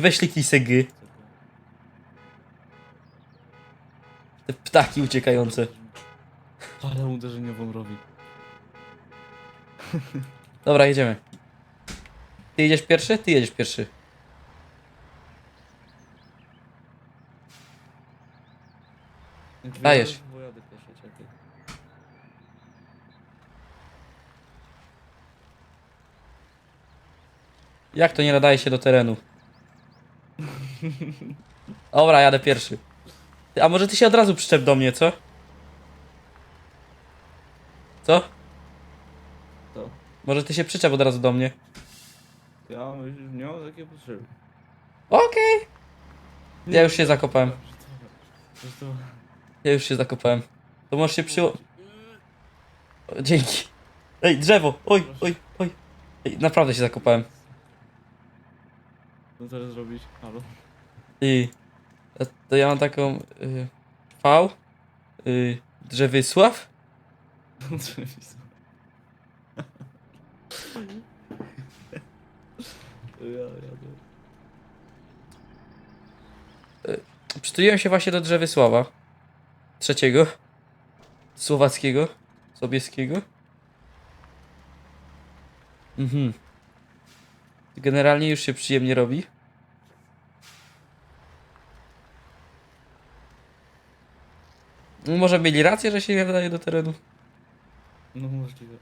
weź kliknij se G. Te ptaki uciekające. Ale uderzeniową robi. Dobra, jedziemy. Ty jedziesz pierwszy? Ty jedziesz pierwszy. Dajesz. wyjadę, to pojadę pierwszy, czekaj. Jak to nie nadaje się do terenu? Dobra, jadę pierwszy. A może ty się od razu przyczep do mnie, co? Co? To. Może ty się przyczep od razu do mnie. Ja myślę, że nie mam takiej potrzeby. Okej. Ja już się zakopałem. Co? Ja już się zakopałem. To możesz się przyło... O, Dzięki. Ej, drzewo! Oj, oj, oj. Ej, naprawdę się zakopałem. Co teraz zrobić? Halo? I... a To ja mam taką... Y, v... Y, Drzewysław? To ja jadę. Przytuliłem się właśnie do Drzewysława. Trzeciego. Słowackiego. Sobieskiego. Mhm. Generalnie już się przyjemnie robi. No, Może mieli rację, że się nie wydaje do terenu? No możliwe.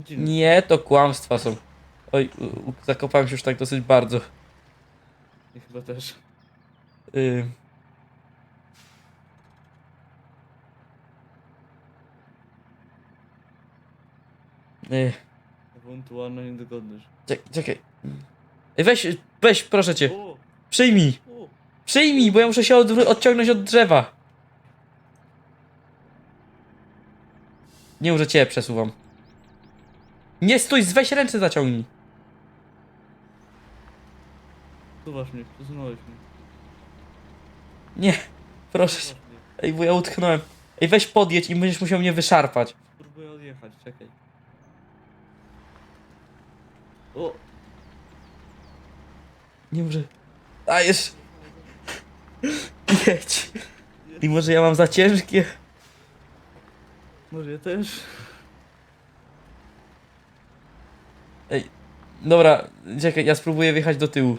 Dziwne. Nie, to kłamstwa są. Oj, u, u, zakopałem się już tak dosyć bardzo. Ja chyba też. Y... Y, Ewentualna niedogodność. czek- czekaj. Weź, weź, proszę cię. O! Przyjmij. O! Przyjmij, bo ja muszę się odwró- odciągnąć od drzewa. Nie, że cię przesuwam. Nie stój, weź ręce zaciągnij. Suwasz mnie, przesunąłeś mnie. Nie, proszę cię. Suwasz mnie. Ej, bo ja utknąłem. Ej, weź podjedź i będziesz musiał mnie wyszarpać. Spróbuję odjechać, czekaj. O! Nie może. Dajesz. Jedź. I może ja mam za ciężkie. Może ja też? Dobra, czekaj, ja spróbuję wjechać do tyłu.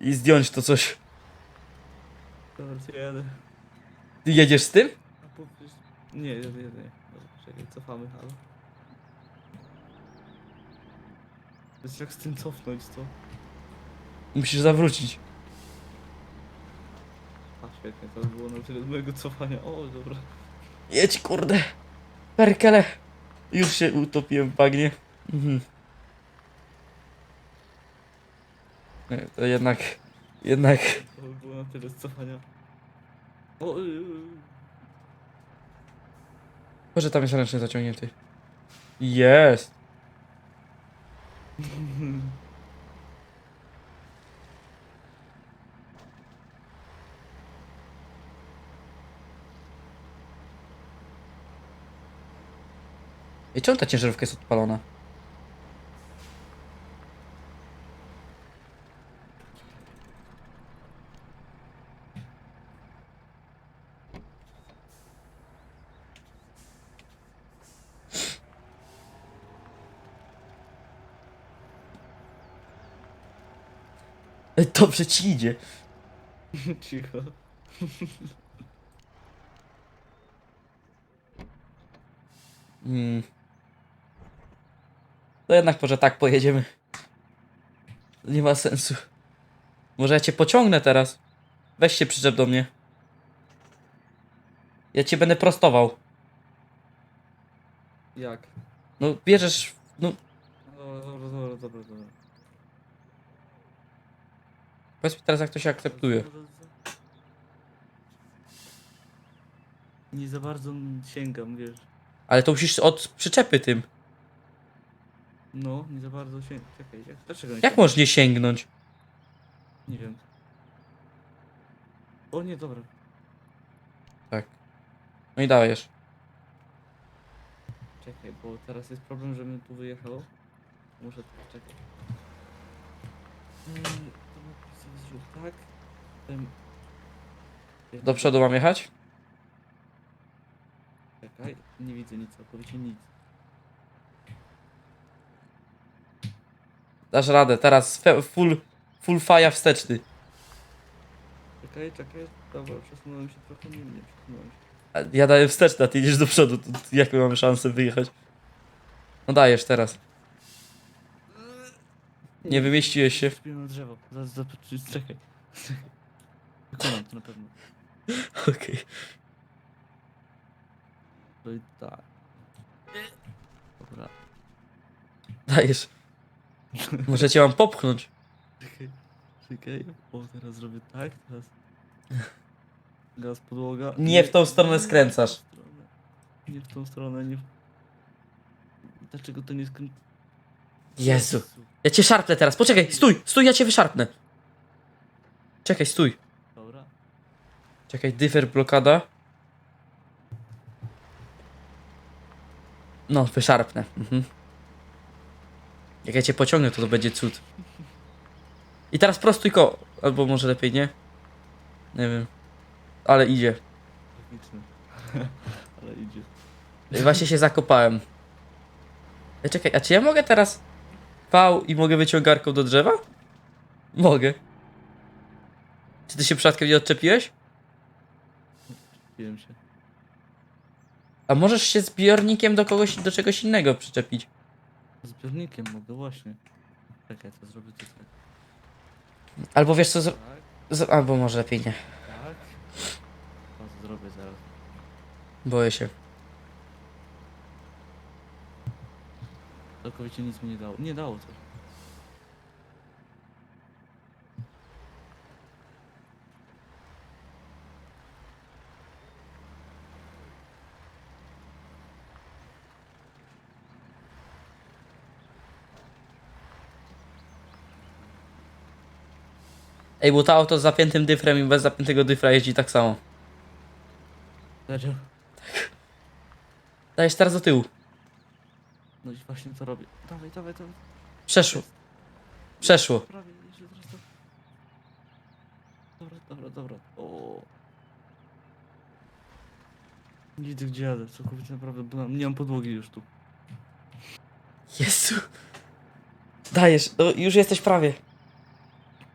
I zdjąć to coś. Dobra, to jadę. Ty jedziesz z tym? A po. Nie, jadę, jadę. nie. Dobra, czekaj, cofamy, halo. To jest jak z tym cofnąć, co? Musisz zawrócić. A, świetnie, to było na tyle z mojego cofania. O, dobra. Jedź, kurde. Perkele. Już się utopiłem w bagnie. Mhm. Nie, To jednak, jednak. To by było na tyle z cofania. O, y, y, y. Może tam jest ręcznie zaciągnięty. Jest. I czemu ta ciężarówka jest odpalona? Dobrze ci idzie. Cicho. Hmm. To jednak może tak pojedziemy. Nie ma sensu. Może ja cię pociągnę teraz. Weź się przyczep do mnie. Ja cię będę prostował. Jak? No bierzesz. No Dobra, dobra, dobra, dobra, dobra. Powiedz mi teraz jak to się akceptuje. Nie za bardzo sięgam, wiesz. Ale to musisz od przyczepy tym. No, nie za bardzo sięgam. Czekaj, jak, dlaczego nie Jak możesz nie sięgnąć? Nie wiem. O nie, dobra. No i dajesz. Czekaj, bo teraz jest problem, żebym tu wyjechał. Muszę czekać. Mm, Zrzut, tak? Potem... Do przodu mam jechać? Czekaj, nie widzę nic, całkowicie nic. Dasz radę, teraz fe- full, full fire wsteczny. Czekaj, czekaj, dobra, przesunąłem się trochę, nie, nie przesunąłem się. A Ja daję wsteczny, a ty idziesz do przodu, to jak my mamy szansę wyjechać? No dajesz teraz. Nie wymieściłeś się. Wspiłem na drzewo, za, za, czekaj. Wykonam to na pewno. Okej. To i tak. Dobra. Dajesz. Może cię mam popchnąć. Czekaj, czekaj. O, teraz zrobię tak, teraz. Gaz, podłoga. Nie w tą stronę skręcasz. Nie w tą stronę, nie w... Dlaczego to nie skręca? Jezu. Ja cię szarpnę teraz. Poczekaj, stój, stój, ja cię wyszarpnę. Czekaj, stój. Dobra. Czekaj, dyfer blokada. No, wyszarpnę. Mhm. Jak ja cię pociągnę, to to będzie cud. I teraz prostuj ko... Albo może lepiej nie? Nie wiem. Ale idzie. Ale idzie. Właśnie się zakopałem. Czekaj, a czy ja mogę teraz V i mogę wyciągarką do drzewa? Mogę. Czy ty się przypadkiem nie odczepiłeś? Wiem się. A możesz się zbiornikiem do kogoś, do czegoś innego przyczepić. Zbiornikiem mogę, właśnie. Czekaj, to zrobię to tak. Albo wiesz co, zro... Tak, z... albo może lepiej nie. tak. To zrobię zaraz. Boję się. Całkowicie nic mi nie dało. Nie dało coś. Ej, bo to auto z zapiętym dyfrem i bez zapiętego dyfra jeździ tak samo. Serio? Dajesz teraz do tyłu. No i właśnie to robię. Dawaj, dawaj, dawaj. Przeszło. Przeszło. Prawie, jeszcze teraz to. Dobra, dobra, dobra. O. Nie widzę gdzie jadę, całkowicie naprawdę, bo nie mam podłogi już tu. Jezu. Dajesz, no, już jesteś prawie.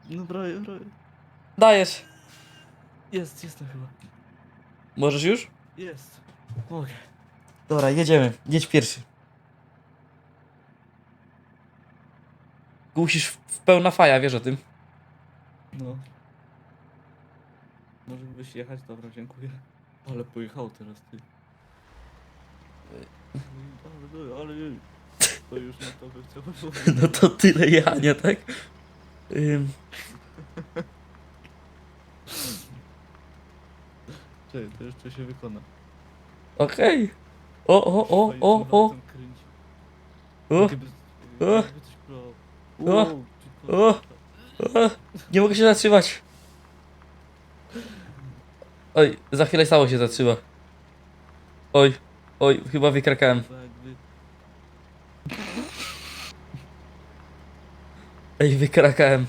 No prawie, prawie. Dajesz. Jest, jestem chyba. Możesz już? Jest. Mogę. Dobra, jedziemy. Jedź pierwszy. Musisz w, w pełna faja, wiesz o tym. No. Może byś jechać? Dobra, dziękuję. Ale pojechał teraz ty. Ale, ale, ale to już na to by chciał No to tyle jechania, tak? Ym, Czekaj, to jeszcze się wykona. Okej. O, o, o, Fajnie o, się o, autem kręci. o, o, jakby coś. O, o. o. Nie mogę się zatrzymać. Oj, za chwilę stało się zatrzyma. Oj, oj, chyba wykrakałem. Ej, wykrakałem.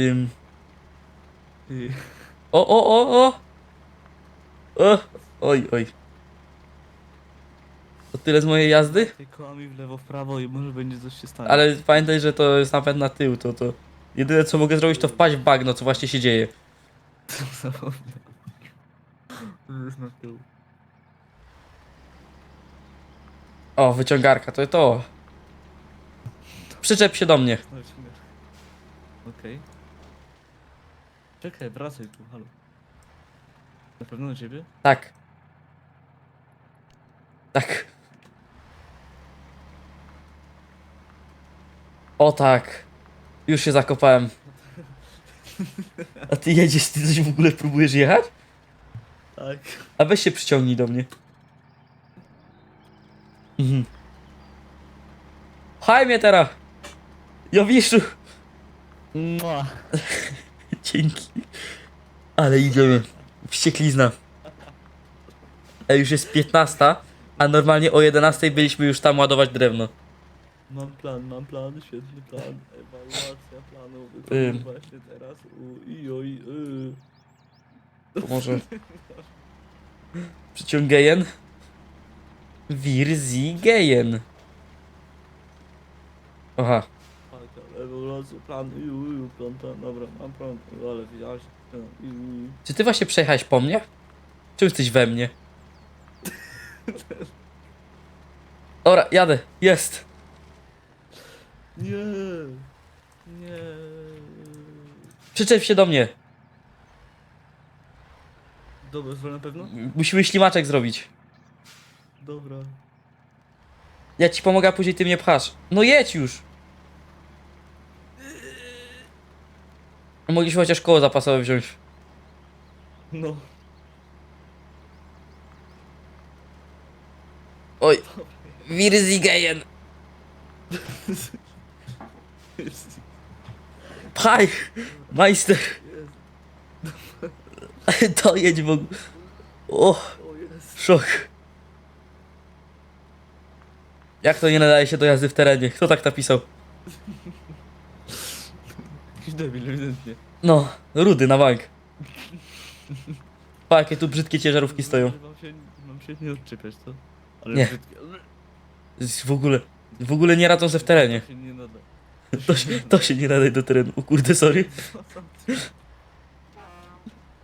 Ym. O, o, o, o! O! Oj, oj. To tyle z mojej jazdy? Ty kołami w lewo, w prawo i może będzie coś się stanie. Ale pamiętaj, że to jest napęd na tył, to to... Jedyne co mogę zrobić to wpaść w bagno, co właśnie się dzieje. Jest na tył. O, wyciągarka, to to. Przyczep się do mnie. No, śmiech. Okej. Czekaj, wracaj tu, halo. Na pewno do ciebie? Tak. Tak. O tak. Już się zakopałem. A ty jedziesz, ty coś w ogóle próbujesz jechać? Tak. A weź się przyciągnij do mnie. Mhm. Pchaj mnie teraz! Jowiszu! Mua. Dzięki. Ale idziemy. Wścieklizna. a już jest 15, a normalnie o 11 byliśmy już tam ładować drewno. Mam plan, mam plan, świetny plan. Ewaluacja planu Ym. wykonana właśnie teraz. U, i, oj, y. Może. Przyciągejen. Wirzigejen. Aha. Tak, Ewaluacja plan, i, u, plan, plan, dobra, mam plan, ale widziałeś. i. Czy ty właśnie przejechałeś po mnie? Czy jesteś we mnie? Dobra, jadę. Jest. Nie, nie. Przyczep się do mnie. Dobra, zwolę na pewno? Musimy ślimaczek zrobić. Dobra. Ja ci pomogę, a później ty mnie pchasz. No jedź już. Mogliśmy chociaż koło zapasowe wziąć. No. Oj. Wirzigejen. Pchaj. Majster. To jedź w ogóle. O, szok. Jak to nie nadaje się do jazdy w terenie? Kto tak napisał? Jakiś debil, ewidentnie. No, rudy na bank. Pa, jakie tu brzydkie ciężarówki stoją. Mam się, mam się nie odczepiać, co? Ale Nie. brzydkie. W ogóle, w ogóle nie radzą se w terenie. To się nie nada. To się, to się nie nadaje do terenu. O kurde, sorry.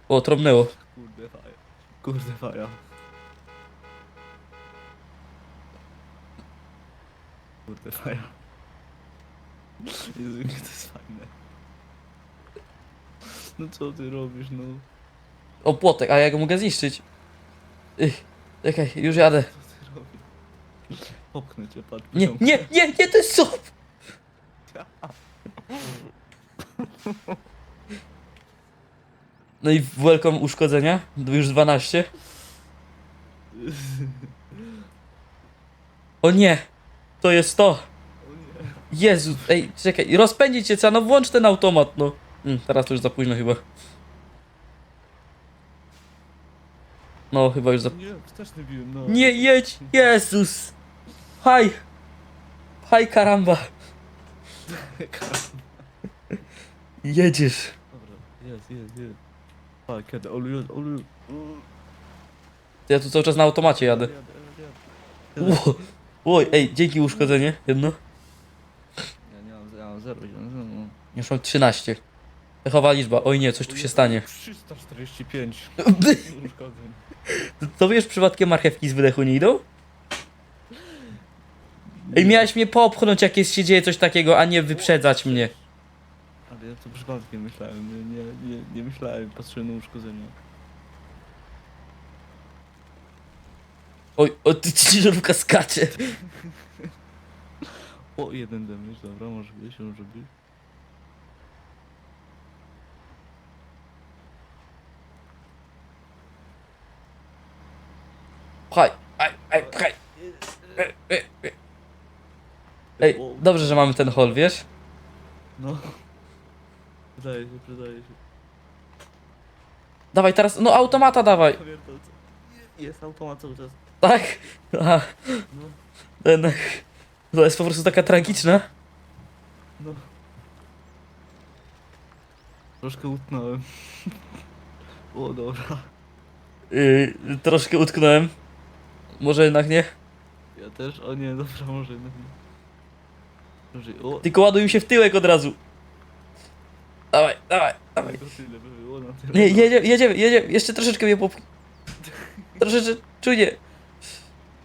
O, trąbnęło. Kurde faja. Kurde faja. Kurde faja. Jezu, jakie to jest fajne. No co ty robisz, no? O, płotek, a ja go mogę zniszczyć. Ych, czekaj, już jadę. Co ty robisz? Popchnę cię, patrz. Nie, nie, nie, nie, to jest sop! No i welcome uszkodzenia, już 12. O nie, to jest to. Jezu, ej, czekaj, rozpędzić co? No włącz ten automat, no. Mm, teraz to już za późno chyba. No, chyba już za... Nie, wsteczny biłem, no. Nie jedź, Jezus! Haj! Haj, karamba! Jedziesz. Dobra, jest, jest, jest. Tak, kiedy, olu, olu. Ja tu cały czas na automacie jadę. Ło, Oj, ej, dzięki uszkodzenie, jedno. Ja nie mam, ja mam zero, ja mam zero. no. Już mam 13. Pechowa liczba, oj nie, coś tu się stanie. 345 uszkodzeń. To wiesz, przypadkiem marchewki z wydechu nie idą? Ej, miałeś mnie popchnąć, jak jest, się dzieje coś takiego, a nie wyprzedzać mnie. Ja to przypadkiem myślałem, nie, nie, nie, nie myślałem, patrzyłem na uszkodzenia. Oj, o, ty ciężarówka skacze. O, jeden damage, dobra, może być, może być. Pchaj, aj, aj, pchaj. Ej, dobrze, że mamy ten hol, wiesz? No. Przydaje się, przydaje się. Dawaj teraz, no automata dawaj. Pamiętam co. Jest automat cały czas. Tak? No, ten... To jest po prostu taka tragiczna. no. Troszkę utnąłem. O, dobra. Yy, troszkę utknąłem. Może jednak nie? Ja też, o nie, dobra, może jednak nie. O, Tylko ładuj mi się w tyłek od razu. Dawaj, dawaj, dawaj. tego tyle by było na tyle. Nie, jedziemy, jedziemy, jedziemy. Jeszcze troszeczkę mnie popchnij. Troszeczkę, czujnie.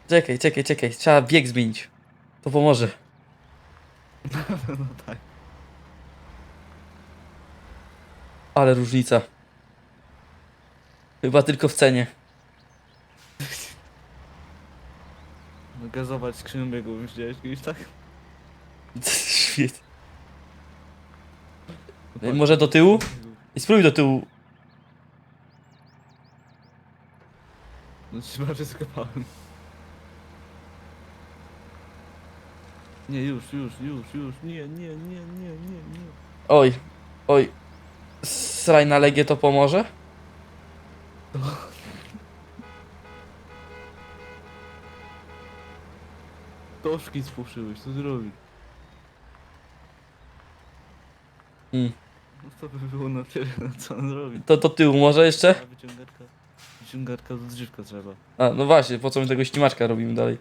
Czekaj, czekaj, czekaj. Trzeba bieg zmienić. To pomoże. No tak. Ale różnica. Chyba tylko w cenie. No gazować skrzynią biegową widziałeś kiedyś, tak? Świetnie. Y, może do tyłu? I spróbuj do tyłu. No trzeba, że skopałem. Nie, już, już, już, już, nie, nie, nie, nie, nie, nie. Oj, oj. Sraj na legie to pomoże? Toszki spłoszyłeś, co zrobić? Mm. To by było na tyle, no co on robi. To do tyłu może jeszcze? Wyciągarka, wyciągarka do drzewka trzeba. A, no właśnie, po co my tego ślimaczka robimy dalej?